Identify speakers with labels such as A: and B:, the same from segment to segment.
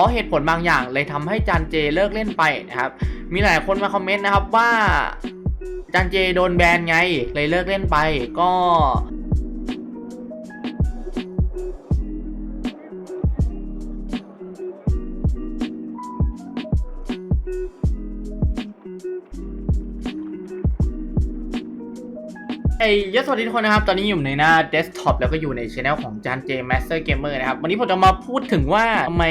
A: ราะเหตุผลบางอย่างเลยทำให้จันเจเลิกเล่นไปนะครับ มีหลายคนมาคอมเมนต์นะครับว่าจันเจโดนแบนไงเลยเลิกเล่นไป ก็ ไอ้ยศสวัสดีทุกคนนะครับ ตอนนี้อยู่ในหน้าเดสก์ท็อปแล้วก็อยู่ในช anel ของจานเจ Master Gamer นะครับ วันนี้ผมจะมาพูดถึงว่าทำไม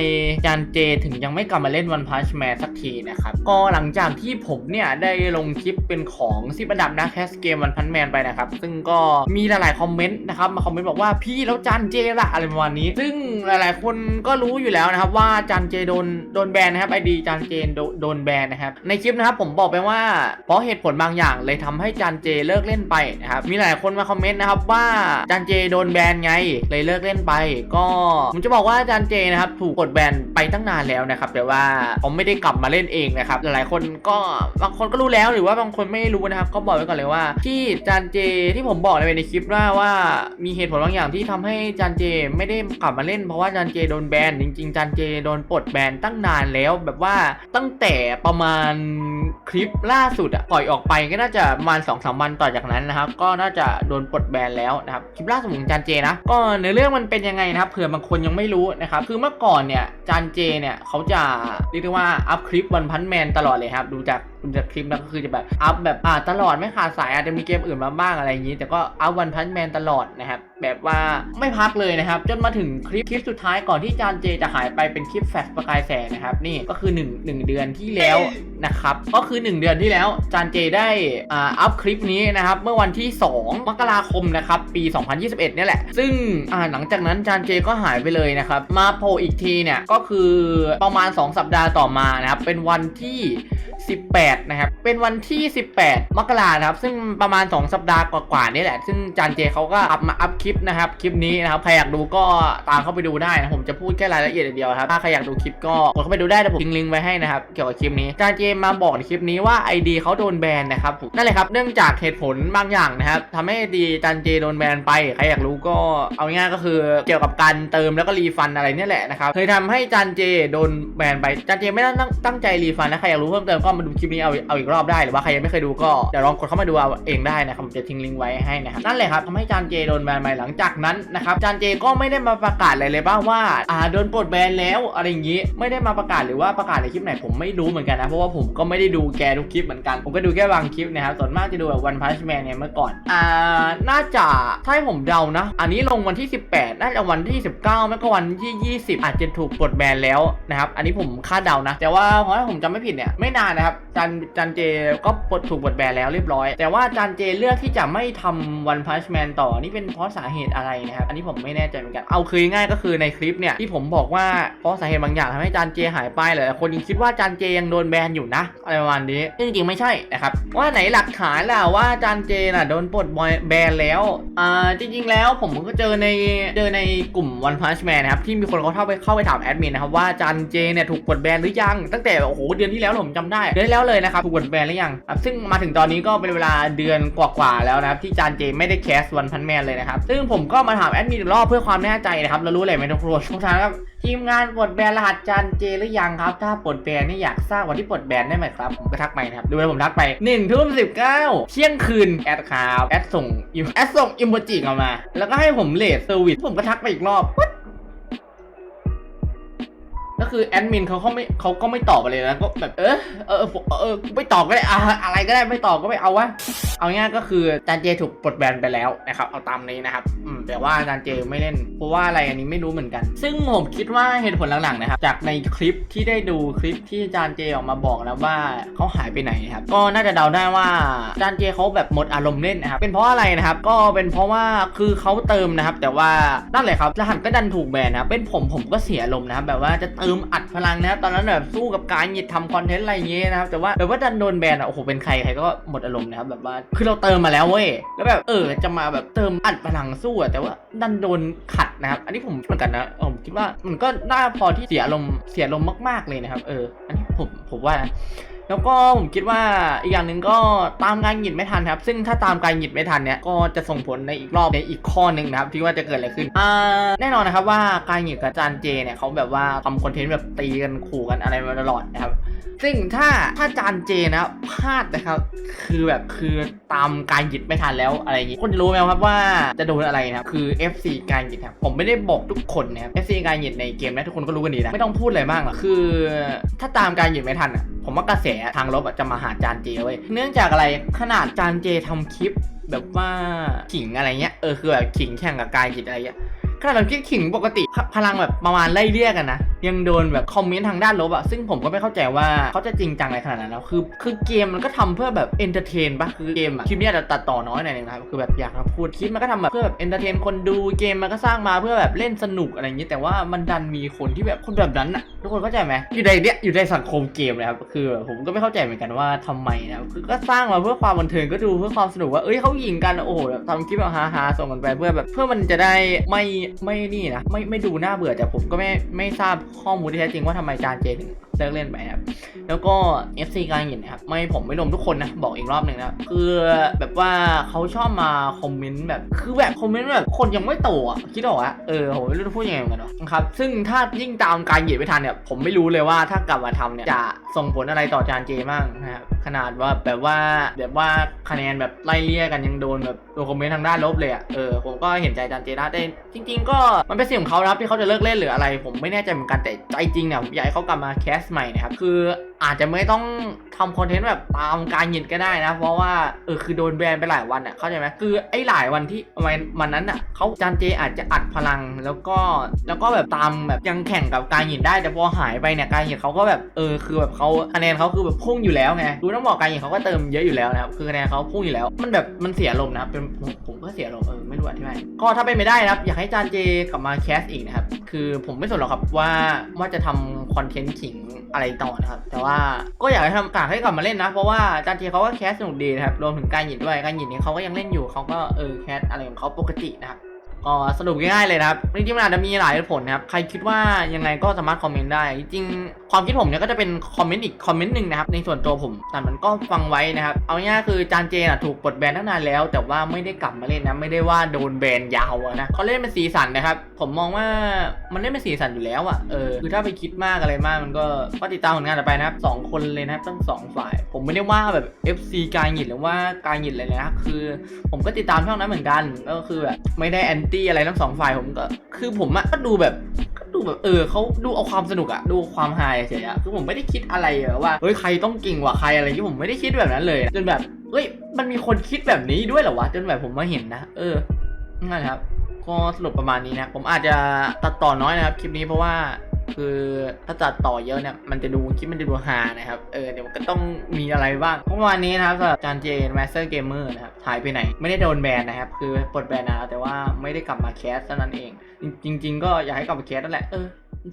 A: จานเจถึงยังไม่กลับมาเล่น One Punch Man สักทีนะครับ ก็หลังจากที่ผมเนี่ย ได้ลงคลิปเป็นของซิอันดับนะแคสเกม One Punch Man ไปนะครับ ซึ่งก็มีหลายๆคอมเมนต์นะครับ มาคอมเมนต์บอกว่าพี่แล้วจานเจล่ะอะไรประมาณนี้ ซึ่งหลายๆคนก็รู้อยู่แล้วนะครับว่าจานเจโดนโดนแบนนะครับไอดีจานเจโดนแบนนะครับในคลิปนะครับผมบอกไปว่าเพราะเหตุผลบางอย่างเลยทำให้จานเจเลิกเล่นไปนะครับมีหลายคนมาคอมเมนต์นะครับว่าจานเจโดนแบนไงเลยเลิกเล่นไป ก็ผมจะบอกว่าจานเจนะครับถูกกดแบนไปตั้งนานแล้วนะครับแต่ว่าผมไม่ได้กลับมาเล่นเองนะครับหลายๆคนก็บางคนก็รู้แล้วหรือว่าบางคนไม่รู้นะครับก็บอกไว้ก่อนเลยว่า ที่จานเจที่ผมบอกในในคลิปว่าว่ามีเหตุผลบางอย่างที่ทำให้จานเจไม่ได้กลับมาเล่นเพราะว่าจานเจโดนแบนจริงๆจานเจโดนปลดแบนตั้งนานแล้วแบบว่าตั้งแต่ประมาณคลิปล่าสุดอะปล่อยออกไปก็น่าจะประมาณ2อสวันต่อจากนั้นนะครับก็น่าจะโดนปลดแบนแล้วนะครับคลิปล่าสุดของจานเจนะก็ในอเรื่องมันเป็นยังไงนะครับเผื่อบางคนยังไม่รู้นะครับคือเมื่อก่อนเนี่ยจานเจเนี่ยเขาจะเรียกได้ว่าอัพคลิปวันพันแมนตลอดเลยครับดูจาก จากคลิปแล้วก็คือจะแบบอัพแบบอ่าตลอดไม่ขาดสายอาจจะมีเกมอื่นมาบ้างอะไรอย่างนี้ แต่ก็อัพวันพันแมนตลอดนะครับแบบว่าไม่พักเลยนะครับ จนมาถึงคลิปคลิปสุดท้ายก่อนที่จานเจจะหายไปเป็นคลิปแฟลชประกายแสงนะครับนี่ก็คือ1 1เดือนที่แล้วนะครับก็คือ 1 เดือนที่แล้วจานเจได้อ่าอัพคลิปนี้นะครับเมื่อวันที่ 2 มกราคมนะครับปี 2021เนี่ยแหละ ซึ่งอ่าหลังจากนั้นจานเจก็หายไปเลยนะครับมาโผล่อีกทีเนี่ยก็คือประมาณ 2 สัปดาห์ต่อมานะครับเป็นวันที่ 18นะครับ เป็นวันที่ 18 มกรานะครับ ซึ่งประมาณ 2 สัปดาห์กว่าๆนี่แหละ ซึ่งจานเจเขาก็อัพมาอัพคลิปนะครับ คลิปนี้นะครับ ใครอยากดูก็ตามเข้าไปดูได้นะ ผมจะพูดแค่รายละเอียดเดียวครับ ถ้าใครอยากดูคลิปก็กดเข้าไปดูได้เดี๋ยวผมทิ้งลิงก์ไว้ให้นะครับ เกี่ยวกับคลิปนี้ จานเจมาบอกในคลิปนี้ว่า ID เขาโดนแบนนะครับนั่นแหละครับ เนื่องจากเหตุผลบางอย่างนะครับทำให้ ID จานเจโดนแบนไป ใครอยากรู้ก็เอาง่ายก็คือเกี่ยวกับการเติมแล้วก็รีฟันอะไรเนี่ยแหละนะครับเคยทำให้จานเจโดนแบนไปจานเจไม่ได้ตั้งตั้งใจรีฟันนะใครอยากรู้เพิ่มเติมก็มาดูคลิปนี้เอาเอาอีกรอบได้หรือว่าใครยังไม่เคยดูก็เดี๋ยวลองกดเข้ามาดูเอาเองได้นะครับผมจะทิ้งลิงก์ไว้ให้นะครับนั่นแหละครับทำให้จานเจโดนแบนไปหลังจากนั้นนะครับจานเจก็ไม่ได้มาประกาศอะไรเลยบ้างว่าอ่าโดนปลดแบนแล้วอะไรอย่างงี้ไม่ได้มาประกาศหรือว่าประกาศในคลิปไหนผมไม่รู้เหมือนกันนะเพราะว่าผมก็ไม่ได้ดูแกทุกคลิปเหมือนกัน ผมก็ดูแค่บางคลิปนะครับส่วนมากจะดูแบบวันพัชแมนเนี่ยเมื่อก่อนอ่าน่าจะถ้าให้ผมเดานะอันนี้ลงวันที่ 18 น่าจะวันที่ 19ไม่ก็วันที่ 20 อาจจะถูกปลดแบนแล้วนะครับ อันนี้ผมคาดเดานะ แต่ว่าเพราะผมจำไม่ผิดเนี่ยไม่นานนะครับจันจันเจก็ปลดถูกปลดแบนแล้วเรียบร้อย แต่ว่าจันเจเลือกที่จะไม่ทำวันพัชแมนต่อนี่เป็นเพราะสาเหตุอะไรนะครับ อันนี้ผมไม่แน่ใจเหมือนกัน เอาคือง่ายก็คือในคลิปเนี่ยที่ผมบอกว่าเพราะสาเหตุบางอย่างทำให้จันเจหายไปหลายคนยังคิดว่าจันเจยังโดนแบนอยู่นะอะไรประมาณนี้จริงๆไม่ใช่นะครับว่าไหนหลักฐานล่ะว่าจันเจน่ะโดนปลดแบนแล้วอ่าจริงๆแล้วผมก็เจอในเจอในกลุ่ม One Punch Man นะครับ ที่มีคนเขาเข้าไปเข้าไปถามแอดมินนะครับว่าจันเจเนี่ยถูกปลดแบนหรือยัง ตั้งแต่โอ้โหเดือนที่แล้วผมจำได้ เดือนที่แล้วเลยนะครับถูกปลดแบนหรือยังซึ่งมาถึงตอนนี้ก็เป็นเวลาเดือนกว่าๆแล้วนะครับที่จันเจไม่ได้แคส One Punch Man เลยนะครับซึ่งผมก็มาถามแอดมินอีกรอบเพื่อความแน่ใจนะครับแล้วรู้เลยไหมทุกคนทุกท่านครับทีมงานปลดแบนรหัสจานเจหรือยังครับ ถ้าปลดแบนนี่อยากทราบวันที่ปลดแบนได้ไหมครับ ผมก็ทักไปนะครับ ดูเลยผมทักไป1นึ่ทุ่มสิบเก้าเที่ยงคืน แอดครับ แอดส่งแอดส่งอิมโมจิออกมา แล้วก็ให้ผมเลทเซอร์วิสผมก็ทักไปอีกรอบ What? คือแอดมินเขาเขาไม่เขาก็ไม่ตอบอะไรเลยนะก็แบบเออเออเออไม่ตอบก็ได้อะอะไรก็ได้ไม่ตอบก็ไม่เอาวะเอาง่ายก็คือจานเจถูกปลดแบนไปแล้วนะครับเอาตามนี้นะครับอืมแต่ว่าจานเจไม่เล่นเพราะว่าอะไรอันนี้ไม่รู้เหมือนกัน ซึ่งผมคิดว่าเหตุผลหลังๆนะครับจากในคลิปที่ได้ดูคลิปที่จานเจออกมาบอกแล้วว่าเขาหายไปไหนนะครับก็น่าจะเดาได้ว่าจานเจเขาแบบหมดอารมณ์เล่นนะครับเป็นเพราะอะไรนะครับก็เป็นเพราะว่าคือเขาเติมนะครับ แต่ว่านั่นแหละครับรหัสก็ดันถูกแบนนะครับเป็นผมผมก็เสียอารมณ์นะครับแบบว่าจะเติมอัดพลังนะครับตอนนั้นแบบสู้กับการหยิบทำคอนเทนต์อะไรเงี้ยนะครับแต่ว่าแบบว่าดันโดนแบนอะโอ้โหเป็นใครใครก็หมดอารมณ์นะครับแบบว่าคือเราเติมมาแล้วเว้ยแล้วแบบเออจะมาแบบเติมอัดพลังสู้อะแต่ว่าดันโดนขัดนะครับอันนี้ผมเหมือนกันนะผมคิดว่ามันก็น่าพอที่เสียอารมณ์เสียอารมณ์มากๆเลยนะครับเอออันนี้ผมผมว่านะ แล้วก็ผมคิดว่าอีกอย่างหนึ่งก็ตามการหยิบไม่ทันครับ ซึ่งถ้าตามการหยิบไม่ทันเนี่ยก็จะส่งผลในอีกรอบในอีกข้อหนึ่งนะครับที่ว่าจะเกิดอะไรขึ้นอ่าแน่นอนนะครับว่าการหยิบกับจานเจเนี่ยเขาแบบว่าทำคอนเทนต์แบบตีกันขู่กันอะไรมาตลอดนะครับ ซึ่งถ้าถ้าจานเจนะพลาดนะครับ คือแบบคือตามการหยิบไม่ทันแล้วอะไรอย่างงี้คนจะรู้ไหมครับว่าจะโดนอะไรนะครับคือ FC การหยิบครับผมไม่ได้บอกทุกคนนะครับ FC การหยิบในเกมนะทุกคนก็รู้กันดีนะไม่ต้องพูดอะไรมากหรอกคือ ถ้าตามการหยิบไม่ทันอะผมว่ากระแสทางลบจะมาหาจานเจเว้ยเนื่องจากอะไรขนาดจานเจทำคลิปแบบว่าขิงอะไรเงี้ยเออคือแบบขิงแข่งกับกายหยิบอะไรเงี้ยขนาดเราคิดขิงปกติพพลังแบบประมาณไล่เรียกกันนะยังโดนแบบคอมเมนต์ทางด้านลบอะซึ่งผมก็ไม่เข้าใจว่าเขาจะจริงจังอะไรขนาดนั้นแล้วคือ คือเกมมันก็ทำเพื่อแบบเอนเตอร์เทนปะคือเกมอะคลิปเนี้ยจะตัดต่อน้อยหน่อยนึงนะครับคือแบบอยากพูดคลิปมันก็ทำแบบเพื่อแบบเอนเตอร์เทนคนดูเกมมันก็สร้างมาเพื่อแบบเล่นสนุกอะไรอย่างนี้แต่ว่ามันดันมีคนที่แบบคนแบบนั้นอะทุกคนเข้าใจไหมอยู่ในเนี้ยอยู่ในสังคมเกมเลยครับคือ ผมก็ไม่เข้าใจเหมือนกันว่าทำไมนะคือก็สร้างมาเพื่อความบันเทิงก็ดูเพื่อความสนุกว่าเอ้ยเขายิงกันโอ้โหทำคลิปแบบฮาๆส่งกันไปเพื่อแบบเพื่อมันจะได้ไม่ไม่นี่นะไม่ไม่ดูน่าเบื่อแต่ผมก็ไม่ไม่ทราบข้อมูลที่แท้จริงว่าทำไมจานเจถึง เลิกเล่นไปนะครับ แล้วก็ FC การเห็นนะครับ ไม่ผมไม่รวมทุกคนนะ บอกอีกรอบหนึ่งนะคือแบบว่าเขาชอบมาคอมเมนต์แบบ คือแบบคอมเมนต์แบบคนยังไม่โตอะ คิดออกอะเออผมไม่รู้จะพูดยังไงเหมือนกันนะครับ ซึ่งถ้ายิ่งตามการเหยียดไม่ทันเนี่ย ผมไม่รู้เลยว่าถ้ากลับมาทำเนี่ย จะส่งผลอะไรต่อจานเจบ้างนะครับ ขนาดว่าแบบว่าแบบว่าคะแนนแบบไล่เลี่ยกันยังโดนแบบโดนคอมเมนต์ทางด้านลบเลยอะ เออผมก็เห็นใจจานเจนะแต่จริง ๆ ก็มันเป็นสิ่งของเขานะครับที่เขาจะเลิกเล่นหรืออะไร ผมไม่แน่ใจเหมือนกันแต่ใจจริงเนี่ยผมอยากให้เขากลับมาแคสใหม่นะครับ คือ อาจจะไม่ต้องทำคอนเทนต์แบบตามการหยินก็ได้นะ เพราะว่าเออคือโดนแบนไปหลายวันอะเข้าใจไหมคือไอ้หลายวันที่วันวันนั้นอะเขาจานเจอาจจะอัดพลังแล้วก็แล้วก็แบบตามแบบยังแข่งกับการหยินได้ แต่พอหายไปเนี่ยการหยินเขาก็แบบเออคือแบบเขาคะแนนเขาคือแบบพุ่งอยู่แล้วไงดูต้องบอกการหยินเขาก็เติมเยอะอยู่แล้วนะครับคือคะแนนเขาพุ่งอยู่แล้ว มันแบบมันเสียลมนะครับเป็นผมผมก็เสียลมเออไม่รู้อธิบายก็ถ้าเป็นไม่ได้นะครับอยากให้จานเจกลับมาแคสอีกนะครับคือผมไม่สนหรอกครับว่าว่าจะทำคอนเทนต์ขิงอะไรต่อนะครับแต่ว่าก็อยากให้ทำกากให้กลับมาเล่นนะ เพราะว่าจานเจเขาก็แคสสนุกดีนะครับ รวมถึงการหยินด้วยการหยินเนี่ยเขาก็ยังเล่นอยู่เขาก็เออแคสอะไรของเขาปกตินะครับ ก็สรุปง่ายๆเลยนะครับจริงๆมันอาจจะมีหลายผลนะครับ ใครคิดว่ายังไงก็สามารถคอมเมนต์ได้ จริงๆความคิดผมเนี่ยก็จะเป็นคอมเมนต์อีกคอมเมนต์หนึ่งนะครับ ในส่วนตัวผม แต่มันก็ฟังไว้นะครับ เอาง่ายๆคือจานเจน่ะถูกปลดแบนตั้งนานแล้ว แต่ว่าไม่ได้กลับมาเล่นนะ ไม่ได้ว่าโดนแบนยาวนะเขาเล่นเป็นสีสันนะครับ ผมมองว่ามันเล่นเป็นสีสันอยู่แล้วอะเออ คือถ้าไปคิดมากอะไรมากมันก็ก็ติดตามผลงานต่อไปนะครับสองคนเลยนะครับทั้งสองฝ่าย ผมไม่ได้ว่าแบบ FC การหยินหรือว่าการหยินเลยนะคือ ผมก็ติดตามช่องนั้นเหมือนกัน ก็คือแบบไม่ได้แอนตี้อะไรทั้งสองฝ่ายผมก็ คือผมอะก็ดูแบบก็ดูแบบเออเขาดูเอาความสนุกอะดูความฮาเฉยๆอะคือผมไม่ได้คิดอะไรว่าเฮ้ยใครต้องเก่งกว่าใครอะไรที่ผมไม่ได้คิดแบบนั้นเลยจนแบบเฮ้ยมันมีคนคิดแบบนี้ด้วยเหรอวะจนแบบผมมาเห็นนะเออนั่นครับก็สรุปประมาณนี้นะผมอาจจะตัดต่อน้อยนะครับคลิปนี้เพราะว่า คือถ้าตัดต่อเยอะเนี่ยมันจะดูคลิปมันจะดูฮานะครับเออเดี๋ยวก็ต้องมีอะไรบ้างเมื่อวานนี้นะครับสำหรับจานเจนมสเตอร์เกมเมอร์นะครับหายไปไหน ไม่ได้โดนแบนนะครับ คือปลดแบนนาแต่ว่าไม่ได้กลับมาแคสเท่านั้นเอง จริง ๆ ก็อยากให้กลับมาแคสนั่นแหละเออ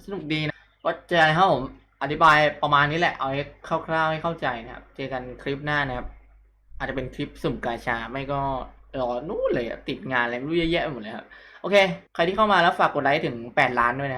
A: สนุกดีนะก็เจอกันครับผมอธิบายประมาณนี้แหละเอาให้คร่าวๆให้เข้าใจนะครับ เจอกันคลิปหน้านะครับ อาจจะเป็นคลิปสุ่มกาชาไม่ก็รอนู่นเลยติดงานอะไรไม่รู้เยอะแยะหมดเลยครับ โอเค ใครที่เข้ามาแล้วฝากกดไลค์ถึง 8 ล้านด้วยนะ